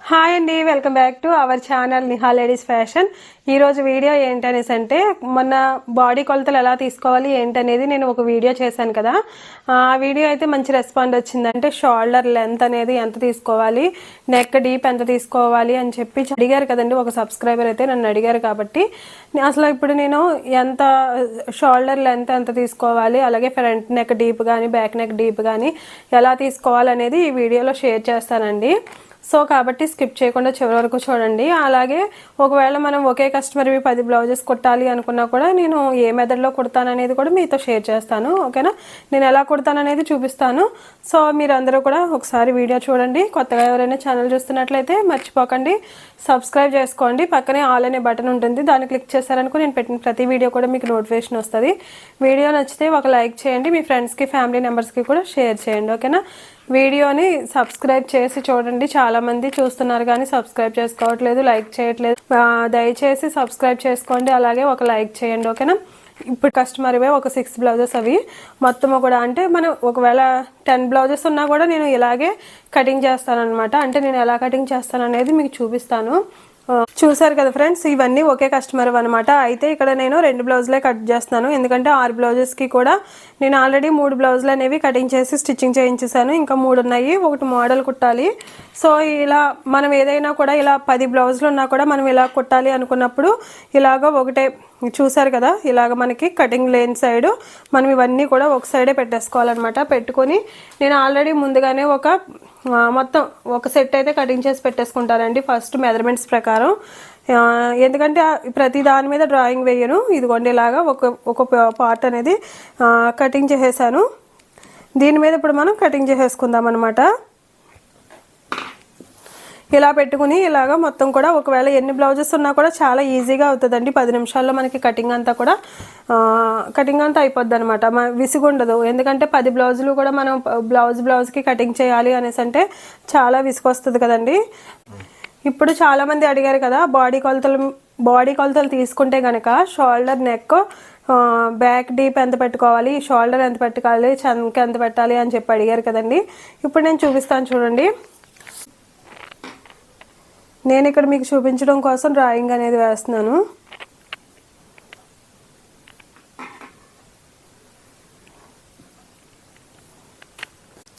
Hi అండి welcome back to our channel Niha ladies fashion. ఈరోజు video ఏంటనేసి అంటే మొన్న బాడీ కొలతలు ఎలా తీసుకోవాలి ఏంటనేది నేను ఒక వీడియో చేశాను కదా. ఆ వీడియో అయితే మంచి రెస్పాండ్ వచ్చింది అంటే షోల్డర్ లెంత్ అనేది ఎంత తీసుకోవాలి నెక్ డీప్ ఎంత తీసుకోవాలి అని చెప్పి అడిగారు కదండి. ఒక సబ్స్క్రైబర్ అయితే నన్ను అడిగారు కాబట్టి అసలు ఇప్పుడు నేను ఎంత షోల్డర్ లెంత్ ఎంత తీసుకోవాలి అలాగే ఫ్రంట్ నెక్ డీప్ కానీ బ్యాక్ నెక్ డీప్ కానీ ఎలా తీసుకోవాలనేది ఈ వీడియోలో షేర్ చేస్తానండి. సో కాబట్టి స్కిప్ చేయకుండా చివరి వరకు చూడండి. అలాగే ఒకవేళ మనం ఒకే కస్టమర్వి పది బ్లౌజెస్ కుట్టాలి అనుకున్నా కూడా నేను ఏ మెథడ్లో కుడతాననేది కూడా మీతో షేర్ చేస్తాను. ఓకేనా? నేను ఎలా కుడతాననేది చూపిస్తాను. సో మీరు అందరూ కూడా ఒకసారి వీడియో చూడండి. కొత్తగా ఎవరైనా ఛానల్ చూస్తున్నట్లయితే మర్చిపోకండి. సబ్స్క్రైబ్ చేసుకోండి. పక్కనే ఆల్ అనే బటన్ ఉంటుంది. దాన్ని క్లిక్ చేశారనుకో నేను పెట్టిన ప్రతి వీడియో కూడా మీకు నోటిఫికేషన్ వస్తుంది. వీడియో నచ్చితే ఒక లైక్ చేయండి. మీ ఫ్రెండ్స్కి ఫ్యామిలీ మెంబర్స్కి కూడా షేర్ చేయండి. ఓకేనా? వీడియోని సబ్స్క్రైబ్ చేసి చూడండి. చాలా మంది చూస్తున్నారు కానీ సబ్స్క్రైబ్ చేసుకోవట్లేదు లైక్ చేయట్లేదు. దయచేసి సబ్స్క్రైబ్ చేసుకోండి. అలాగే ఒక లైక్ చేయండి ఓకేనా? ఇప్పుడు కస్టమర్ ఇవే ఒక సిక్స్ బ్లౌజెస్ అవి. మొత్తం కూడా అంటే మనం ఒకవేళ టెన్ బ్లౌజెస్ ఉన్నా కూడా నేను ఇలాగే కటింగ్ చేస్తాను అనమాట అంటే నేను ఎలా కటింగ్ చేస్తాను అనేది మీకు చూపిస్తాను. చూసారు కదా ఫ్రెండ్స్ ఇవన్నీ ఒకే కస్టమర్ అనమాట అయితే ఇక్కడ నేను రెండు బ్లౌజులే కట్ చేస్తున్నాను. ఎందుకంటే ఆరు బ్లౌజెస్కి కూడా నేను ఆల్రెడీ మూడు బ్లౌజులు అనేవి కటింగ్ చేసి స్టిచ్చింగ్ చేయించేసాను ఇంకా మూడు ఉన్నాయి ఒకటి మోడల్ కుట్టాలి. సో ఇలా మనం ఏదైనా కూడా ఇలా పది బ్లౌజులు ఉన్నా కూడా మనం ఇలా కుట్టాలి అనుకున్నప్పుడు ఇలాగ ఒకటే చూసారు కదా? ఇలాగ మనకి కటింగ్ లేని సైడ్ మనం ఇవన్నీ కూడా ఒక సైడే పెట్టేసుకోవాలన్నమాట. పెట్టుకొని నేను ఆల్రెడీ ముందుగానే ఒక మొత్తం ఒక సెట్ అయితే కటింగ్ చేసి పెట్టేసుకుంటానండి ఫస్ట్ మెజర్మెంట్స్ ప్రకారం. ఎందుకంటే ప్రతి దాని మీద డ్రాయింగ్ వేయను. ఇదిగోండి ఇలాగా ఒక ఒక పార్ట్ అనేది కటింగ్ చేసేసాను. దీని మీద ఇప్పుడు మనం కటింగ్ చేసేసుకుందాం అనమాట ఇలా పెట్టుకుని ఇలాగ మొత్తం కూడా ఒకవేళ ఎన్ని బ్లౌజెస్ ఉన్నా కూడా చాలా ఈజీగా అవుతుందండి. పది నిమిషాల్లో మనకి కటింగ్ అంతా కూడా కటింగ్ అంతా అయిపోద్ది అనమాట విసుగుండదు. ఎందుకంటే పది బ్లౌజులు కూడా మనం బ్లౌజ్ బ్లౌజ్కి కటింగ్ చేయాలి అనేసి అంటే చాలా విసుగొస్తుంది కదండి. ఇప్పుడు చాలామంది అడిగారు కదా బాడీ కొలతలు బాడీ కొలతలు తీసుకుంటే కనుక షోల్డర్ నెక్ బ్యాక్ డీప్ ఎంత పెట్టుకోవాలి షోల్డర్ ఎంత పెట్టుకోవాలి చంక్ ఎంత పెట్టాలి అని చెప్పి అడిగారు కదండి. ఇప్పుడు నేను చూపిస్తాను చూడండి. నేను ఇక్కడ మీకు చూపించడం కోసం డ్రాయింగ్ అనేది వేస్తున్నాను.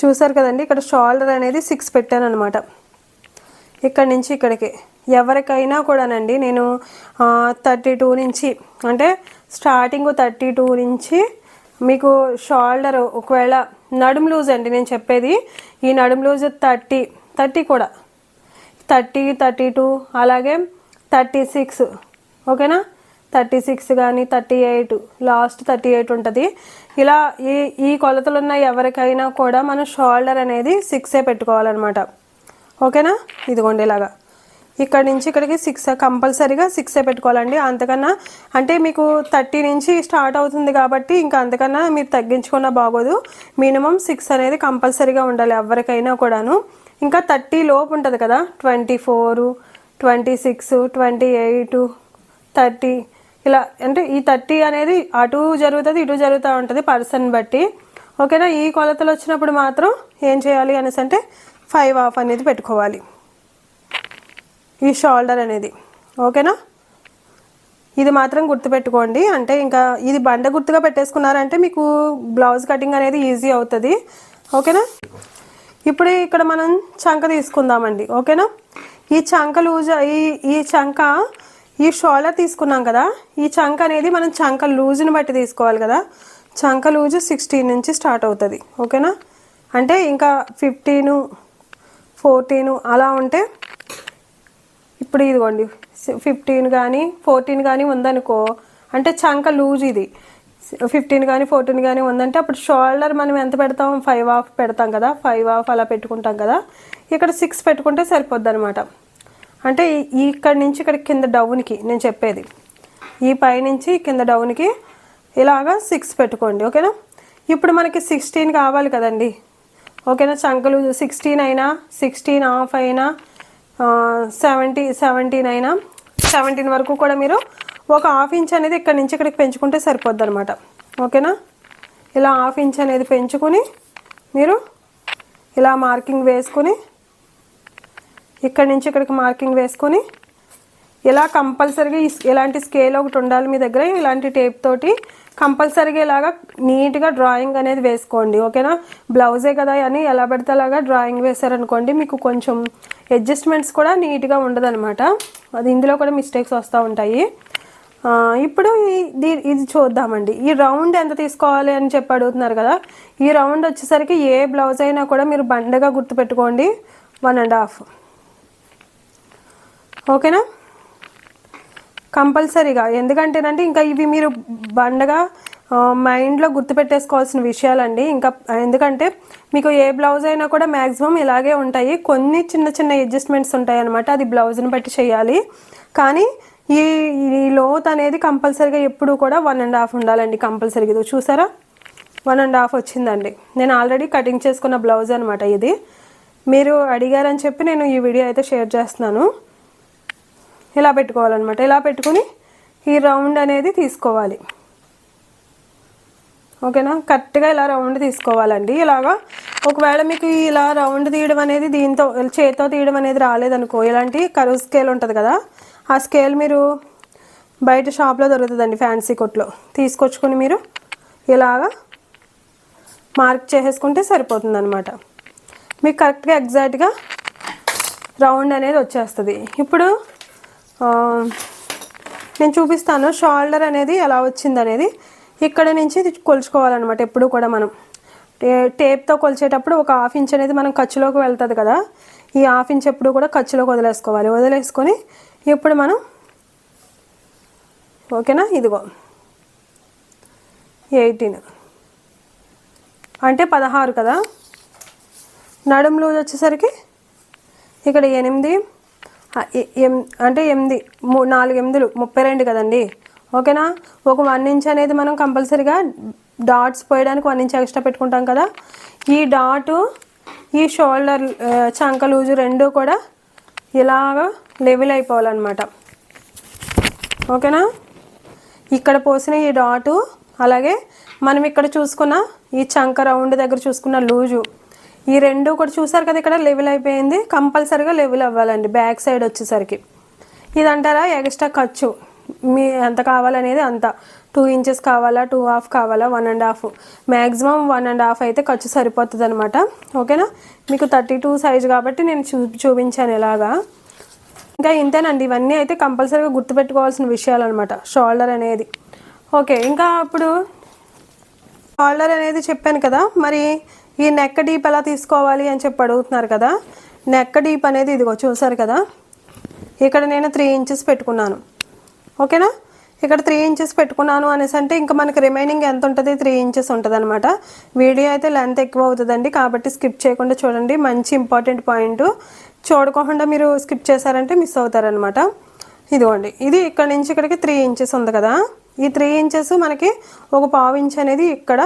చూసారు కదండి ఇక్కడ షోల్డర్ అనేది సిక్స్ పెట్టాను అనమాట ఇక్కడ నుంచి ఇక్కడికి. ఎవరికైనా కూడానండి నేను థర్టీ టూ నుంచి అంటే స్టార్టింగ్ థర్టీ టూ నుంచి మీకు షోల్డర్ ఒకవేళ నడుము లూజ్ అండి నేను చెప్పేది ఈ నడుము లూజ్ థర్టీ థర్టీ కూడా. థర్టీ థర్టీ టూ అలాగే థర్టీ సిక్స్ ఓకేనా? థర్టీ సిక్స్ కానీ thirty eight last thirty eight ఉంటుంది. ఇలా ఈ ఈ కొలతలు ఉన్న ఎవరికైనా కూడా మనం షోల్డర్ అనేది సిక్సే పెట్టుకోవాలన్నమాట. ఓకేనా? ఇదిగోండి ఇలాగా. ఇక్కడ నుంచి ఇక్కడికి సిక్స్ కంపల్సరీగా సిక్సే పెట్టుకోవాలండి. అంతకన్నా అంటే మీకు థర్టీ నుంచి స్టార్ట్ అవుతుంది కాబట్టి ఇంకా అంతకన్నా మీరు తగ్గించుకున్నా బాగోదు. మినిమం సిక్స్ అనేది కంపల్సరీగా ఉండాలి ఎవరికైనా కూడాను. ఇంకా థర్టీ లోపు ఉంటుంది కదా? Twenty four twenty six twenty eight thirty. ఇలా అంటే ఈ థర్టీ అనేది అటు జరుగుతుంది ఇటు జరుగుతూ ఉంటుంది పర్సన్ బట్టి. ఓకేనా? ఈ కొలతలు వచ్చినప్పుడు మాత్రం ఏం చేయాలి అనేసి అంటే ఫైవ్ ఆఫ్ అనేది పెట్టుకోవాలి. ఈ షోల్డర్ అనేది. ఓకేనా? ఇది మాత్రం గుర్తుపెట్టుకోండి. అంటే ఇంకా ఇది బండ గుర్తుగా పెట్టేసుకున్నారంటే మీకు బ్లౌజ్ కటింగ్ అనేది ఈజీ అవుతుంది. ఓకేనా? ఇప్పుడు ఇక్కడ మనం చంక తీసుకుందామండి ఓకేనా? ఈ చంక లూజ్ ఈ ఈ చంక ఈ షోల్డర్ తీసుకున్నాం కదా ఈ చంక అనేది మనం చంక లూజ్ని బట్టి తీసుకోవాలి కదా. చంక లూజ్ సిక్స్టీన్ నుంచి స్టార్ట్ అవుతుంది ఓకేనా? అంటే ఇంకా ఫిఫ్టీను ఫోర్టీను అలా ఉంటే ఇప్పుడు ఇదిగోండి ఫిఫ్టీన్ కానీ ఫోర్టీన్ కానీ ఉందనుకో అంటే చంక లూజ్ ఇది. ఫిఫ్టీన్ కానీ ఫోర్టీన్ కానీ ఉందంటే అప్పుడు షోల్డర్ మనం ఎంత పెడతాం? ఫైవ్ ఆఫ్ పెడతాం కదా. ఫైవ్ ఆఫ్ అలా పెట్టుకుంటాం కదా. ఇక్కడ సిక్స్ పెట్టుకుంటే సరిపోద్ది అనమాట అంటే ఇక్కడ నుంచి ఇక్కడ కింద డౌన్కి నేను చెప్పేది. ఈ పై నుంచి కింద డౌన్కి ఇలాగా సిక్స్ పెట్టుకోండి ఓకేనా? ఇప్పుడు మనకి సిక్స్టీన్ కావాలి కదండి. ఓకేనా? చంకలు సిక్స్టీన్ అయినా సిక్స్టీన్ ఆఫ్ అయినా సెవెంటీ సెవెంటీన్ అయినా సెవెంటీన్ వరకు కూడా మీరు ఒక హాఫ్ ఇంచ్ అనేది ఇక్కడ నుంచి ఇక్కడికి పెంచుకుంటే సరిపోద్ది అనమాట ఓకేనా? ఇలా హాఫ్ ఇంచ్ అనేది పెంచుకుని మీరు ఇలా మార్కింగ్ వేసుకుని ఇక్కడ నుంచి ఇక్కడికి మార్కింగ్ వేసుకొని ఇలా కంపల్సరీగా ఇలాంటి స్కేల్ ఒకటి ఉండాలి మీ దగ్గర ఇలాంటి టేప్ తోటి కంపల్సరీగా ఇలాగా నీట్గా డ్రాయింగ్ అనేది వేసుకోండి. ఓకేనా? బ్లౌజే కదా అని ఎలా పడితే అలాగా డ్రాయింగ్ వేశారనుకోండి మీకు కొంచెం అడ్జస్ట్మెంట్స్ కూడా నీట్గా ఉండదనమాట అది ఇందులో కూడా మిస్టేక్స్ వస్తూ ఉంటాయి. ఇప్పుడు ఇది చూద్దామండి. ఈ రౌండ్ ఎంత తీసుకోవాలి అని చెప్పి అడుగుతున్నారు కదా. ఈ రౌండ్ వచ్చేసరికి ఏ బ్లౌజ్ అయినా కూడా మీరు బండగా గుర్తుపెట్టుకోండి. One and half. ఓకేనా? కంపల్సరీగా. ఎందుకంటేనంటే ఇంకా ఇవి మీరు బండగా మైండ్లో గుర్తుపెట్టేసుకోవాల్సిన విషయాలండి. ఇంకా ఎందుకంటే మీకు ఏ బ్లౌజ్ అయినా కూడా మ్యాక్సిమం ఇలాగే ఉంటాయి. కొన్ని చిన్న చిన్న అడ్జస్ట్మెంట్స్ ఉంటాయి అనమాట అది బ్లౌజ్ని బట్టి చేయాలి. కానీ ఈ ఈ లోత్ అనేది కంపల్సరీగా ఎప్పుడు కూడా వన్ అండ్ హాఫ్ ఉండాలండి కంపల్సరీగా. ఇది చూసారా? వన్ అండ్ హాఫ్ వచ్చిందండి. నేను ఆల్రెడీ కటింగ్ చేసుకున్న బ్లౌజ్ అనమాట ఇది. మీరు అడిగారని చెప్పి నేను ఈ వీడియో అయితే షేర్ చేస్తున్నాను. ఇలా పెట్టుకోవాలన్నమాట. ఇలా పెట్టుకుని ఈ రౌండ్ అనేది తీసుకోవాలి. ఓకేనా? కరెక్ట్గా ఇలా రౌండ్ తీసుకోవాలండి. ఇలాగా ఒకవేళ మీకు ఇలా రౌండ్ తీయడం అనేది దీంతో చేతితో తీయడం అనేది రాలేదనుకో ఇలాంటి కరువు స్కేల్ ఉంటుంది కదా ఆ స్కేల్ మీరు బయట షాప్లో దొరుకుతుందండి ఫ్యాన్సీ కొట్లో. తీసుకొచ్చుకొని మీరు ఇలాగా మార్క్ చేసేసుకుంటే సరిపోతుంది అనమాట మీకు కరెక్ట్గా ఎగ్జాక్ట్గా రౌండ్ అనేది వచ్చేస్తుంది. ఇప్పుడు నేను చూపిస్తాను. షోల్డర్ అనేది ఎలా వచ్చింది అనేది ఇక్కడ నుంచి కొలుచుకోవాలన్నమాట ఎప్పుడు కూడా మనం. టే- టేప్తో కొలిచేటప్పుడు ఒక హాఫ్ ఇంచ్ అనేది మనం ఖర్చులోకి వెళ్తుంది కదా. ఈ హాఫ్ ఇంచ్ ఎప్పుడు కూడా ఖర్చులోకి వదిలేసుకోవాలి. వదిలేసుకొని ఇప్పుడు మనం ఓకేనా? ఇదిగో. ఎయిటీన్. అంటే పదహారు కదా? నడుము లూజ్ వచ్చేసరికి ఇక్కడ ఎనిమిది ఎం- అంటే ఎనిమిది మూ- నాలుగు ఎనిమిదిలు ముప్పై రెండు కదండి. ఓకేనా? ఒక వన్ ఇంచ్ అనేది మనం కంపల్సరీగా డాట్స్ పోయడానికి వన్ ఇంచ్ ఎక్స్ట్రా పెట్టుకుంటాం కదా. ఈ డాటు ఈ షోల్డర్ చంక లూజు రెండు కూడా ఇలాగా లెవెల్ అయిపోవాలన్నమాట. ఓకేనా? ఇక్కడ పోసిన ఈ డాటు అలాగే మనం ఇక్కడ చూసుకున్న ఈ చంక రౌండ్ దగ్గర చూసుకున్న లూజు ఈ రెండు కూడా చూసారు కదా ఇక్కడ లెవెల్ అయిపోయింది. కంపల్సరీగా లెవెల్ అవ్వాలండి బ్యాక్ సైడ్ వచ్చేసరికి. ఇది అంటారా ఎక్స్ట్రా ఖర్చు? మీ ఎంత కావాలనేది అంత. టూ ఇంచెస్ కావాలా టూ హాఫ్ కావాలా one and half. Maximum one and half అయితే ఖర్చు సరిపోతుంది అనమాట ఓకేనా? మీకు థర్టీ టూ సైజ్ కాబట్టి నేను చూ చూపించాను ఇలాగా. ఇంకా ఇంతేనండి ఇవన్నీ అయితే కంపల్సరీగా గుర్తుపెట్టుకోవాల్సిన విషయాలు అనమాట షోల్డర్ అనేది. ఓకే ఇంకా ఇప్పుడు షోల్డర్ అనేది చెప్పాను కదా మరి ఈ నెక్ డీప్ ఎలా తీసుకోవాలి అని చెప్పి అడుగుతున్నారు కదా నెక్ డీప్ అనేది ఇదిగో చూసారు కదా ఇక్కడ నేను త్రీ ఇంచెస్ పెట్టుకున్నాను. ఓకేనా? ఇక్కడ త్రీ ఇంచెస్ పెట్టుకున్నాను అనేసి అంటే ఇంకా మనకి రిమైనింగ్ ఎంత ఉంటుంది? త్రీ ఇంచెస్ ఉంటుంది అనమాట వీడియో అయితే లెంత్ ఎక్కువ అవుతుందండి కాబట్టి స్కిప్ చేయకుండా చూడండి. మంచి ఇంపార్టెంట్ పాయింట్. చూడకుండా మీరు స్కిప్ చేశారంటే మిస్ అవుతారనమాట ఇదిగోండి ఇది ఇక్కడ నుంచి ఇక్కడికి త్రీ ఇంచెస్ ఉంది కదా. ఈ త్రీ ఇంచెస్ మనకి ఒక పావు ఇంచ్ అనేది ఇక్కడ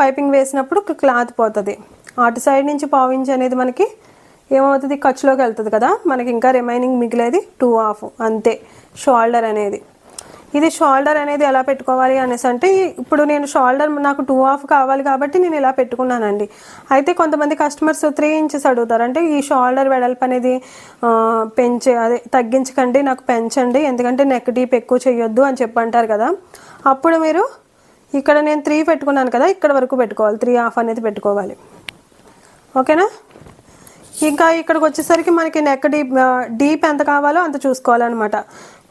పైపింగ్ వేసినప్పుడు క్లాత్ పోతుంది. అటు సైడ్ నుంచి పావు ఇంచ్ అనేది మనకి ఏమవుతుంది? ఖర్చులోకి వెళ్తుంది కదా. మనకి ఇంకా రిమైనింగ్ మిగిలేది టూ హాఫ్ అంతే. షోల్డర్ అనేది. ఇది షోల్డర్ అనేది ఎలా పెట్టుకోవాలి అనేసి అంటే ఇప్పుడు నేను షోల్డర్ నాకు టూ హాఫ్ కావాలి కాబట్టి నేను ఇలా పెట్టుకున్నానండి. అయితే కొంతమంది కస్టమర్స్ త్రీ ఇంచెస్ అడుగుతారు. అంటే ఈ షోల్డర్ వెడల్పు అనేది పెంచే అదే తగ్గించకండి నాకు పెంచండి ఎందుకంటే నెక్ డీప్ ఎక్కువ చేయొద్దు అని చెప్పి అంటారు కదా. అప్పుడు మీరు ఇక్కడ నేను త్రీ పెట్టుకున్నాను కదా ఇక్కడ వరకు పెట్టుకోవాలి. త్రీ హాఫ్ అనేది పెట్టుకోవాలి. ఓకేనా? ఇంకా ఇక్కడికి వచ్చేసరికి మనకి నెక్ డీప్ డీప్ ఎంత కావాలో అంత చూసుకోవాలన్నమాట.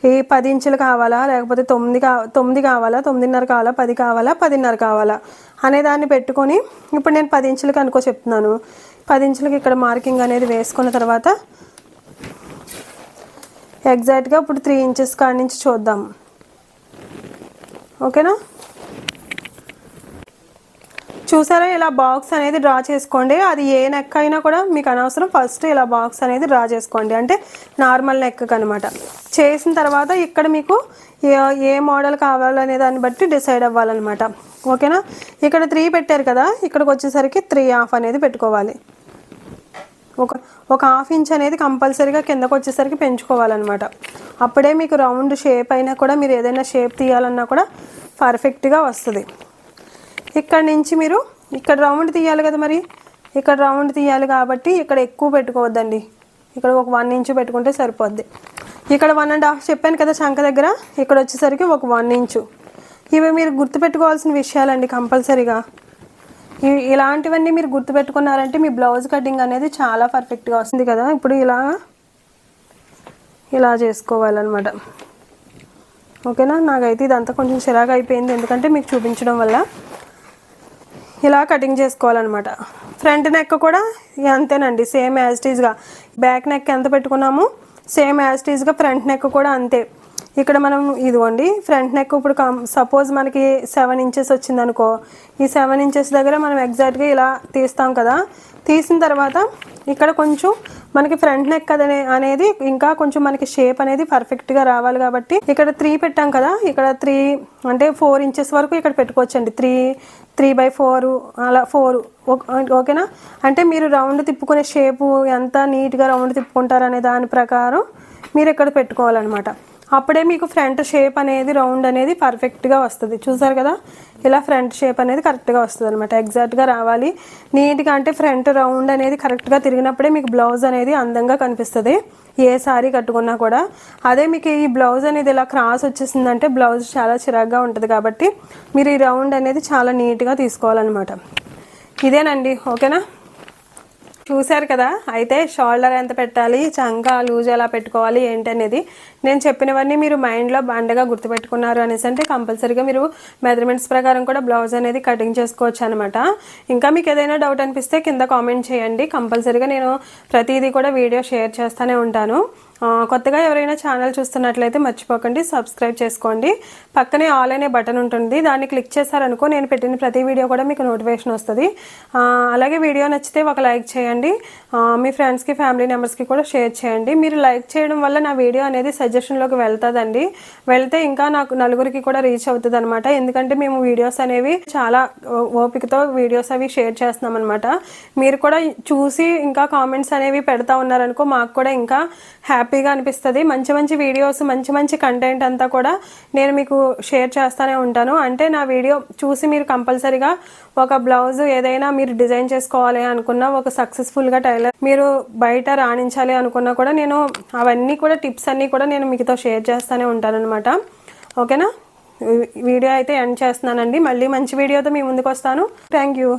ఈ పది ఇంచులు కావాలా? లేకపోతే తొమ్మిది కా తొమ్మిది కావాలా? తొమ్మిదిన్నర కావాలా? పది కావాలా? పదిన్నర కావాలా? అనే దాన్ని పెట్టుకొని ఇప్పుడు నేను పది ఇంచులకి అనుకో చెప్తున్నాను. పది ఇంచులకి ఇక్కడ మార్కింగ్ అనేది వేసుకున్న తర్వాత ఎగ్జాక్ట్గా ఇప్పుడు త్రీ ఇంచెస్ కాడి నుంచి చూద్దాం. ఓకేనా? చూసారా ఇలా బాక్స్ అనేది డ్రా చేసుకోండి. అది ఏ నెక్ అయినా కూడా మీకు అనవసరం. ఫస్ట్ ఇలా బాక్స్ అనేది డ్రా చేసుకోండి. అంటే నార్మల్ నెక్ అనమాట చేసిన తర్వాత ఇక్కడ మీకు ఏ ఏ మోడల్ కావాలనే దాన్ని బట్టి డిసైడ్ అవ్వాలన్నమాట. ఓకేనా? ఇక్కడ త్రీ పెట్టారు కదా. ఇక్కడికి వచ్చేసరికి త్రీ హాఫ్ అనేది పెట్టుకోవాలి. ఒక ఒక హాఫ్ ఇంచ్ అనేది కంపల్సరీగా కిందకు వచ్చేసరికి పెంచుకోవాలన్నమాట. అప్పుడే మీకు రౌండ్ షేప్ అయినా కూడా మీరు ఏదైనా షేప్ తీయాలన్నా కూడా పర్ఫెక్ట్గా వస్తుంది. ఇక్కడ నుంచి మీరు ఇక్కడ రౌండ్ తీయాలి కదా మరి? ఇక్కడ రౌండ్ తీయాలి కాబట్టి ఇక్కడ ఎక్కువ పెట్టుకోవద్దండి. ఇక్కడ ఒక వన్ ఇంచు పెట్టుకుంటే సరిపోద్ది. ఇక్కడ వన్ అండ్ హాఫ్ చెప్పాను కదా శంఖ దగ్గర? ఇక్కడ వచ్చేసరికి ఒక వన్ ఇంచు. ఇవి మీరు గుర్తుపెట్టుకోవాల్సిన విషయాలండి కంపల్సరీగా. ఇలాంటివన్నీ మీరు గుర్తుపెట్టుకున్నారంటే మీ బ్లౌజ్ కటింగ్ అనేది చాలా పర్ఫెక్ట్గా వస్తుంది కదా. ఇప్పుడు ఇలా ఇలా చేసుకోవాలన్నమాట. ఓకేనా? నాకైతే ఇదంతా కొంచెం చిరాగా అయిపోయింది ఎందుకంటే మీకు చూపించడం వల్ల ఇలా కటింగ్ చేసుకోవాలన్నమాట. ఫ్రంట్ నెక్ కూడా అంతేనండి సేమ్ యాజ్ టీజ్గా బ్యాక్ నెక్ ఎంత పెట్టుకున్నాము? సేమ్ యాజ్ టీజ్గా ఫ్రంట్ నెక్ కూడా అంతే. ఇక్కడ మనం ఇదిగోండి ఫ్రంట్ నెక్ ఇప్పుడు సపోజ్ మనకి సెవెన్ ఇంచెస్ వచ్చిందనుకో ఈ సెవెన్ ఇంచెస్ దగ్గర మనం ఎగ్జాక్ట్గా ఇలా తీస్తాం కదా. తీసిన తర్వాత ఇక్కడ కొంచెం మనకి ఫ్రంట్ నెక్ అనే అనేది ఇంకా కొంచెం మనకి షేప్ అనేది పర్ఫెక్ట్గా రావాలి కాబట్టి ఇక్కడ త్రీ పెట్టాం కదా ఇక్కడ త్రీ అంటే ఫోర్ ఇంచెస్ వరకు ఇక్కడ పెట్టుకోవచ్చండి. త్రీ త్రీ బై ఫోర్ అలా ఫోర్ ఓకేనా? అంటే మీరు రౌండ్ తిప్పుకునే షేపు ఎంత నీట్గా రౌండ్ తిప్పుకుంటారు అనే దాని ప్రకారం మీరు ఇక్కడ పెట్టుకోవాలన్నమాట. అప్పుడే మీకు ఫ్రంట్ షేప్ అనేది రౌండ్ అనేది పర్ఫెక్ట్గా వస్తుంది. చూసారు కదా? ఇలా ఫ్రంట్ షేప్ అనేది కరెక్ట్గా వస్తుంది అనమాట ఎగ్జాక్ట్గా రావాలి. నీట్గా అంటే ఫ్రంట్ రౌండ్ అనేది కరెక్ట్గా తిరిగినప్పుడే మీకు బ్లౌజ్ అనేది అందంగా కనిపిస్తుంది. ఏ సారీ కట్టుకున్నా కూడా. అదే మీకు ఈ బ్లౌజ్ అనేది ఇలా క్రాస్ వచ్చేసిందంటే బ్లౌజ్ చాలా చిరాగ్గా ఉంటుంది కాబట్టి మీరు ఈ రౌండ్ అనేది చాలా నీట్గా తీసుకోవాలన్నమాట. ఇదేనండి. ఓకేనా? చూశారు కదా? అయితే షోల్డర్ ఎంత పెట్టాలి? చంక లూజ్ ఎలా పెట్టుకోవాలి? ఏంటి అనేది నేను చెప్పినవన్నీ మీరు మైండ్లో బండగా గుర్తుపెట్టుకున్నారు అనేసి అంటే కంపల్సరీగా మీరు మెజర్మెంట్స్ ప్రకారం కూడా బ్లౌజ్ అనేది కటింగ్ చేసుకోవచ్చు అనమాట ఇంకా మీకు ఏదైనా డౌట్ అనిపిస్తే కింద కామెంట్ చేయండి. కంపల్సరీగా నేను ప్రతిదీ కూడా వీడియో షేర్ చేస్తూనే ఉంటాను. కొత్తగా ఎవరైనా ఛానల్ చూస్తున్నట్లయితే మర్చిపోకండి సబ్స్క్రైబ్ చేసుకోండి. పక్కనే ఆల్ అనే బటన్ ఉంటుంది దాన్ని క్లిక్ చేశారనుకో నేను పెట్టిన ప్రతి వీడియో కూడా మీకు నోటిఫికేషన్ వస్తుంది. అలాగే వీడియో నచ్చితే ఒక లైక్ చేయండి మీ ఫ్రెండ్స్కి ఫ్యామిలీ మెంబర్స్కి కూడా షేర్ చేయండి. మీరు లైక్ చేయడం వల్ల నా వీడియో అనేది సజెషన్లోకి వెళ్తుందండి. వెళ్తే ఇంకా నాకు నలుగురికి కూడా రీచ్ అవుతుంది అనమాట ఎందుకంటే మేము వీడియోస్ అనేవి చాలా ఓపికతో వీడియోస్ అవి షేర్ చేస్తున్నాం అనమాట మీరు కూడా చూసి ఇంకా కామెంట్స్ అనేవి పెడతా ఉన్నారనుకో మాకు కూడా ఇంకా హ్యాపీ హ్యాపీగా అనిపిస్తుంది. మంచి మంచి వీడియోస్ మంచి మంచి కంటెంట్ అంతా కూడా నేను మీకు షేర్ చేస్తూనే ఉంటాను. అంటే నా వీడియో చూసి మీరు కంపల్సరీగా ఒక బ్లౌజ్ ఏదైనా మీరు డిజైన్ చేసుకోవాలి అనుకున్నా ఒక సక్సెస్ఫుల్గా టైలర్ మీరు బయట రాణించాలి అనుకున్నా కూడా నేను అవన్నీ కూడా టిప్స్ అన్నీ కూడా నేను మీతో షేర్ చేస్తూనే ఉంటాను అనమాట ఓకేనా? వీడియో అయితే ఎండ్ చేస్తున్నానండి. మళ్ళీ మంచి వీడియోతో మీ ముందుకు వస్తాను. Thank you